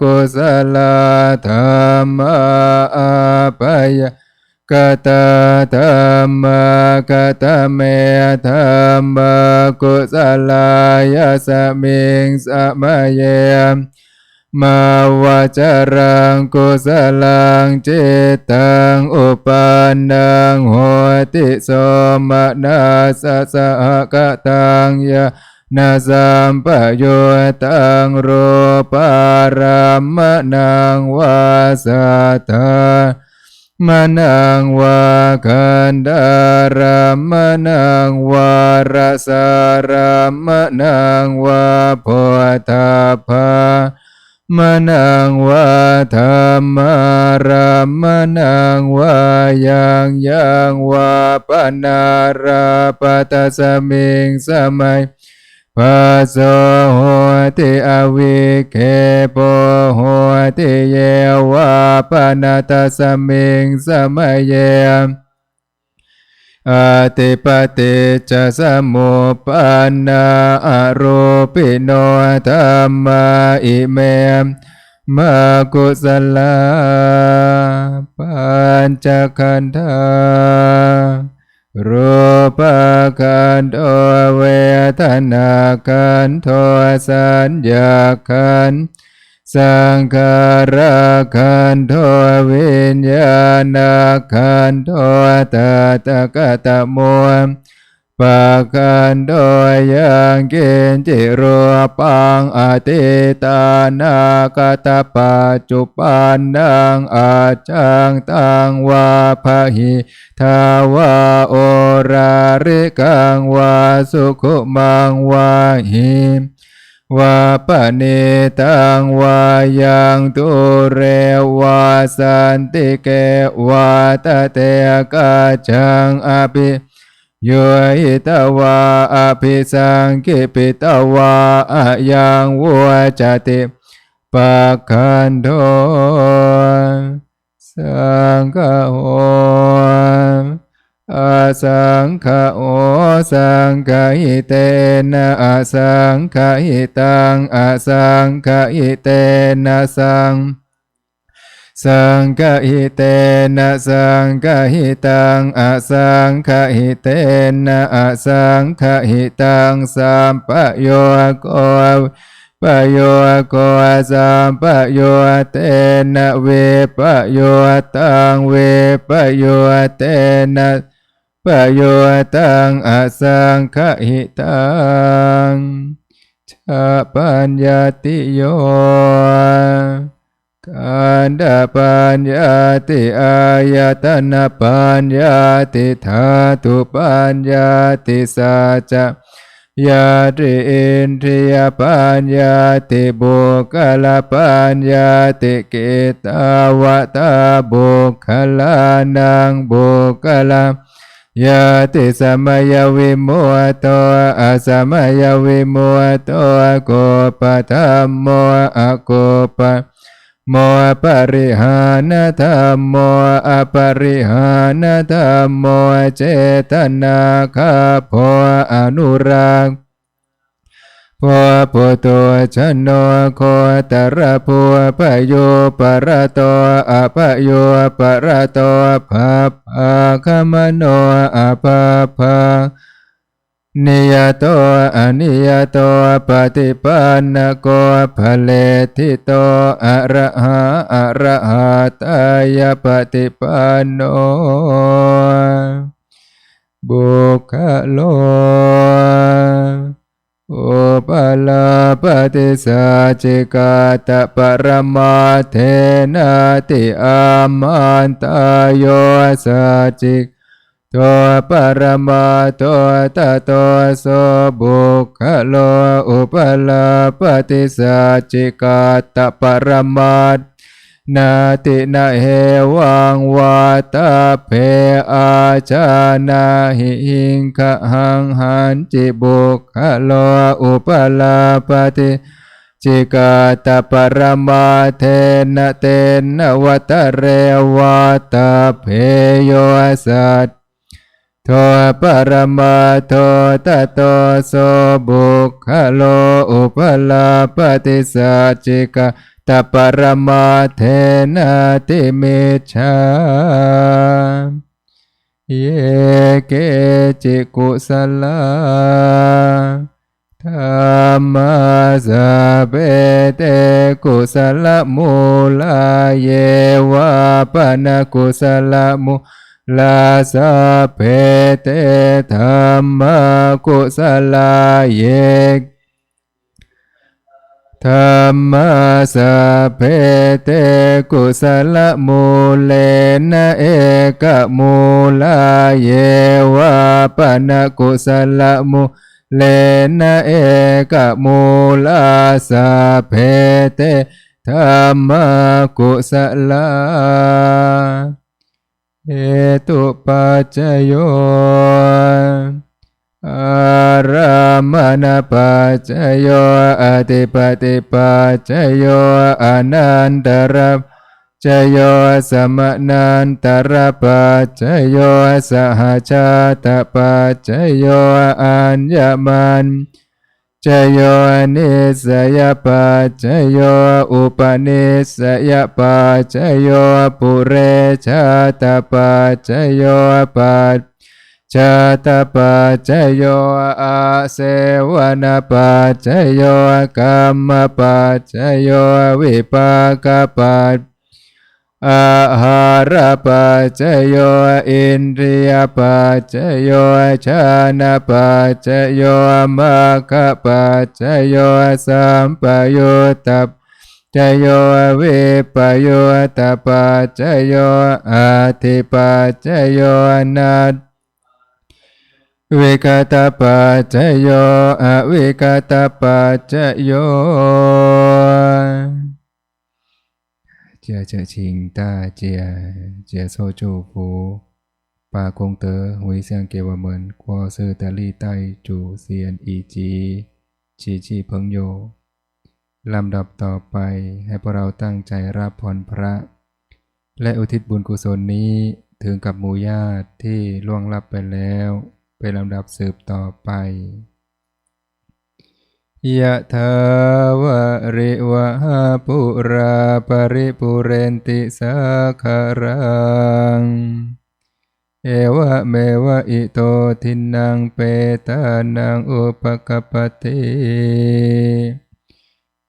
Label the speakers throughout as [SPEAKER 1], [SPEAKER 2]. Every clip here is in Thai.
[SPEAKER 1] กุศลธรรมปยกตธรรมกตเมธรรมกุศลายะสมิงสมัยมมาวาจารังกุศลังจิตตังอุปันนังโหติสมนาสสะกตังยะ นาสัมปโยตังรูปารามนังวาสัตตามนังวาคันดารามนังวารสารามนังวาโพธาภามนังวาธรรมารามนังวายังยังวาปนาราปตสมิงสมัย ปัสโสโหติอวิเคปโหติเยวาปนาตสมิงสมัยเยอติปติจะสมุปันนาอรูปิโนธรรมาอิเมมากุสลาปัญจขันธา รูปกันโทเวทนากันโทสัญญากันสังขาราขันโทวิญญาณขันโทตตะกะตะโม ปะขันโทยังเกณจิรูปังอติตานากตะปัจจุปันนังอาจังตังวาภหิทาวาโอราริกังวาสุขุมังวาหิวาปะเนตังวายังตุเรวาสันติเกวาตเตกาจังอภิ โยหิตวาอภิสังกิปิตวาอะยังวัวจติปะคันโทสังฆโหอาสังขะโอสังขะหิเตนะอาสังขะหิตังอาสังขะหิเตนะสัง สังฆหิเตนะสังฆหิตังอสังขะหิเตนะอสังขะหิตังสัมปโยโกปโยโกสัมปโยเตนะเวปโยตังเวปโยเตนะปโยตังอสังขหิตังชาปัญญาติโย กันดาปัญญาติอายตนะปัญญาติธาตุปัญญาติสัจยาติอินทรียปัญญาติบุคลปัญญาติกิตาวตาบุคลานังบุคลายาติสมัยวิมุตโตอาสมัยวิมุตโตโกปะธรรมโมอะโกปะ โมปริหานธรรมโมอปริหานธรรมโมเจตนาคาโพอนุรักษ์พอปุตโตชนโนโคตระพัวปะโยประโตอะปะโยประโตภาภาคมโนอะภาภา นิยโตอนิยโตปฏิปันนโกภเลทิโตอะระหะอะระหะตายปฏิปันโนบุคโลโอปะลาปฏิสัจจิกาตะปรมาเทนาติอามันตายโยสัจจิก ตัวปรมาตัวตะตัวสบุคโลอุปลาปฏิสัจิกาตปรมาทนาตินาเหวังวาตาเพอาชานาหิหิงขะหังหันจิบุคโลอุปลาปฏิจิกาตปรมาเทนะเตนะวัตเรวาตาเพโยสัต โทปรมาโทตโตโสบุคโลอุปลาปฏิสัจิกาตปรมาเทนะติเมชาเยเกจิกุสลาธรรมาสเปเตกุสลมูลาเยวะปนกุสลมู ลาสะเพเตธรรมกุสลาเยธรรมสพเพเตกุสลมูเลนะเอกมูลาเยวะปนกุสลมูเลนะเอกมูลาสพเพเตธรรมกุสลา เอตุปัจจโยอารามณปัจจโยอติปติปัจจโยอนันตระจโยสมนันตระปัจจโยสหชาตปัจจโยอัญญมัน จโยนิสยปัจจโยอุปนิสยปัจจโยปุเรชาตปัจจโยปัจชาตปัจจโยอาเสวนปัจจโยกรรมปัจจโยวิปากปัจ อาหารปัจจโยอินทรียปัจจโยชานะปัจจโยมัคคปัจจโยสัมปยุตตปจโยวิปโยตปัจจโยอาทิปัจจโยนัตวิกตปัจจโยอวิกตปัจจโย เจียเจอชิงตาเจียเจียโซจูฟูปาคงเตอวิเซียงเกวเหมินกัวซือตะลี่ไตจูเซียนอีจีชีชีเพิงโยลำดับต่อไปให้พวกเราตั้งใจรับพรพระ และอุทิศบุญกุศลนี้ถึงกับหมู่ญาติที่ล่วงลับไปแล้ว เป็นลำดับสืบต่อไป ยะถาวะริวะหาปุราปริปุเรนติสาคารัง เอวะเมวะอิโตทินังเปตานังอุปกปติ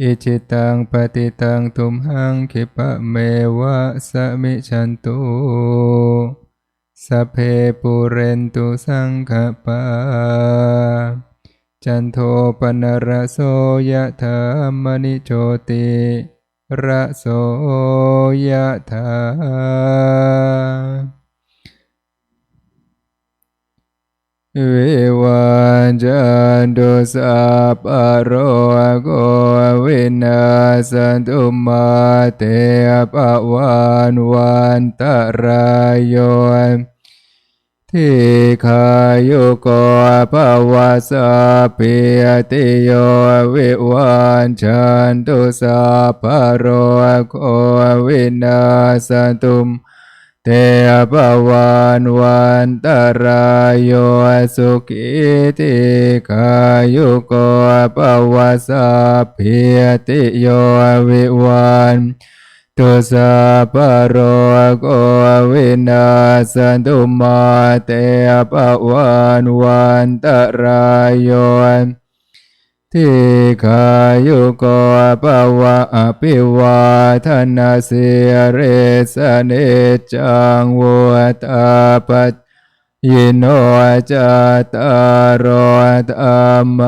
[SPEAKER 1] อิจิตังปฏิตังทุมหังคิปะเมวะสมิชันตุสัพเพปุเรนตุสังคปา จันโทปนรโสยะธามณิโชติระโสยะธาวิวันจันตุสัพพะโรโกวินาสันตุมาเตปะวันวันตรายโย ทิขายุโกภวะสะปิยติโยวิวันชันตุสัพโรโควินาสตุมเตปวันวันตรายโยสุขิติขายุโกภวะสะปิยติโยวิวัน ตุสัพโรโกวินาสันตุมาเตปวันวันตรายโยทิขายุโกปวะอภิวาทนาสิเรสเนจังวุตาปัจยิโนจตารโธรรม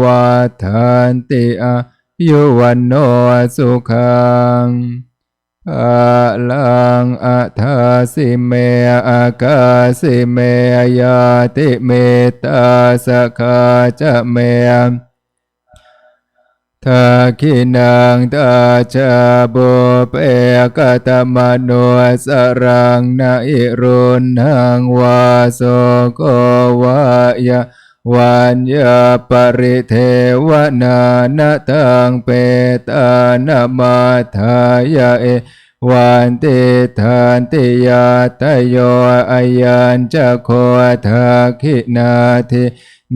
[SPEAKER 1] วัฏันติอายุวันโนสุขัง อาลังอัทาสิเมอากาสิเมยาติเมตาสกาจะเมทาคินังตาชาบุเปกตมโนสรังนาอิรุนังวาโสโกวายะ วันยาปริเทวนานาตังเปตานามาทายาเอวันติทันติยาตโยอายัญจะโคทักขินาทิ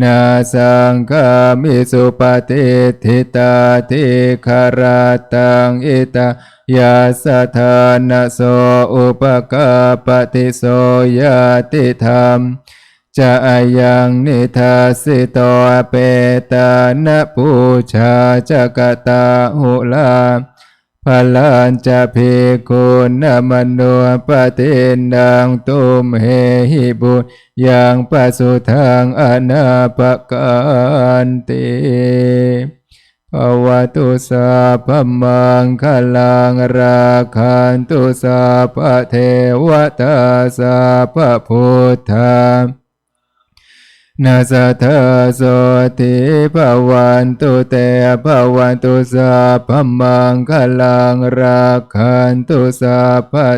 [SPEAKER 1] นาสังฆามิสุปฏิทิตาทิคาราตังอิตายาสธานโสอุปกาปฏิโสยติธรรม จะอายังนิทัสสิโตเปตานะปูชาจะกตาหุลาพลันจะพิคุณมโนปฏินังตุมเหหิบุญยังปสุทังอนาปกันติภวตุสาพมังคลังราคันตุสาพเทวตาสาพพุทธา นาสัทาโสติภวันตุเตภวันตุสัพพมังคลังรักขันตุสัพพะ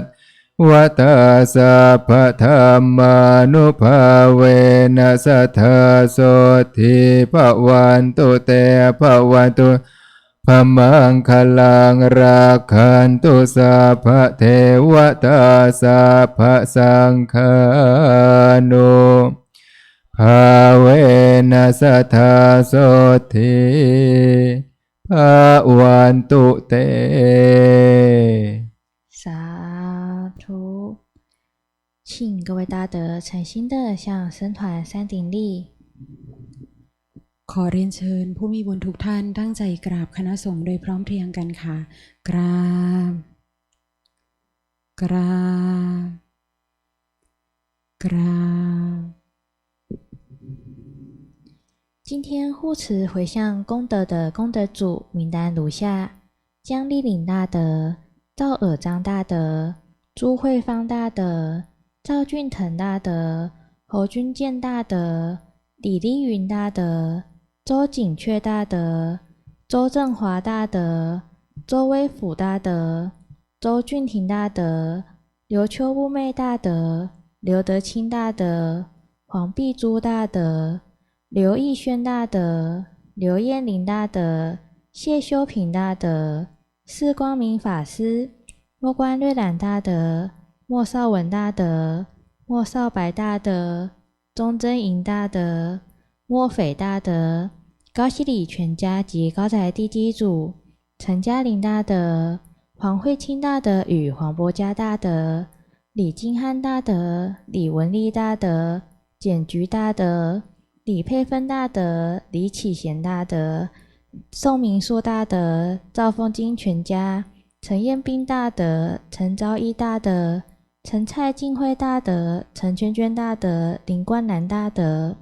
[SPEAKER 1] วัตาสัพพะธรรมานุภาเวนัสสัทาโสติภวันตุเตภวันตุพมังคลังรักขันตุสัพะเทวตาสัพะสังฆานุ ภาเวนัสทธาโสทิภาวันตุเต
[SPEAKER 2] 萨图，请各位大德诚心的向僧团山顶立。
[SPEAKER 3] ขอเรียนเชิญผู้มีบุญทุกท่านตั้งใจกราบคณะสงฆ์โดยพร้อมเพรียงกันค่ะ กราบ กราบ กราบ
[SPEAKER 2] 今天护持回向功德的功德主名单如下：江丽岭大德、赵尔章大德、朱慧芳大德、赵俊腾大德、侯君健大德、李丽云大德、周景阙大德、周振华大德、周威甫大德、周俊廷大德、刘秋雾妹大德、刘德清大德、黄碧珠大德。刘义轩大德、刘彦林大德、谢修平大德、释光明法师、莫关瑞兰大德、莫少文大德、莫少白大德、钟真莹大德、莫斐大德、高希礼全家及高台地基主、陈嘉玲大德、黄慧清大德与黄波家大德、李金汉大德、李文丽大德、简菊大德。李佩芬大德、李启贤大德、宋明硕大德、赵凤金全家、陈彦斌大德、陈昭一大德、陈蔡静慧大德、陈娟娟大德、林冠南大德。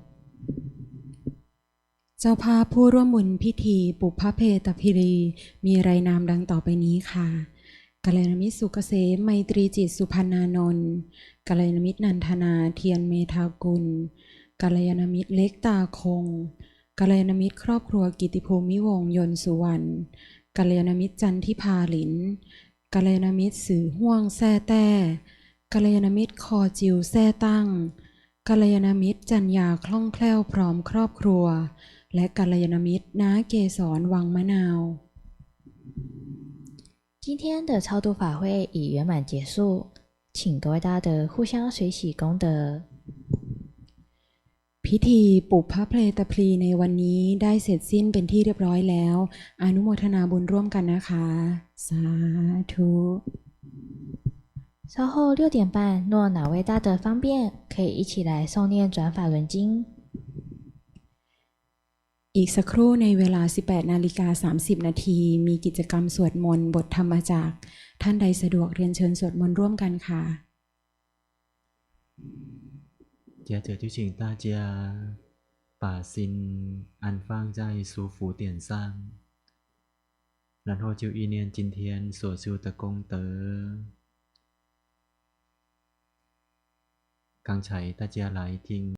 [SPEAKER 3] เจ้าภาพผู้ร่วมบุญพิธีปุพพเพตพิรี มีรายนามดังต่อไปนี้ค่ะกัลยาณมิตรสุกเกษมไมตรีจิตสุพรรณานนท์กัลยาณมิตรนันทนาเทียนเมธากุล กัลยาณมิตรเล็กตาคงกัลยาณมิตรครอบครัวกิติภูมิวงศ์ยนต์สุวรรณกัลยาณมิตรจันทิพาหลินกัลยาณมิตรสื่อห่วงแซ่แต้กัลยาณมิตรคอจิวแซ่ตั้งกัลยาณมิตรจันยาคล่องแคล่วพร้อมครอบครัว และกัลยาณมิตรน้าเกสรวังมะนาว
[SPEAKER 2] 今天的超度法会已圆满结束，请各位大德互相随喜功德。
[SPEAKER 3] พิธีปุพพเพลตพลีในวันนี้ได้เสร็จสิ้นเป็นที่เรียบร้อยแล้ว อนุโมทนาบุญร่วมกันนะคะ สาธุ
[SPEAKER 2] 稍后六点半，若哪位大德方便，可以一起来诵念转法轮经。
[SPEAKER 3] อีกสักครู่ในเวลา 18 นาฬิกา 30 นาที มีกิจกรรมสวดมนต์บทธรรมจากรท่านใดสะดวกเรียนเชิญสวดมนต์ร่วมกันค่ะ
[SPEAKER 4] 接着就请大家把心安放在舒服点上，然后就意念今天所修的功德。刚才大家来听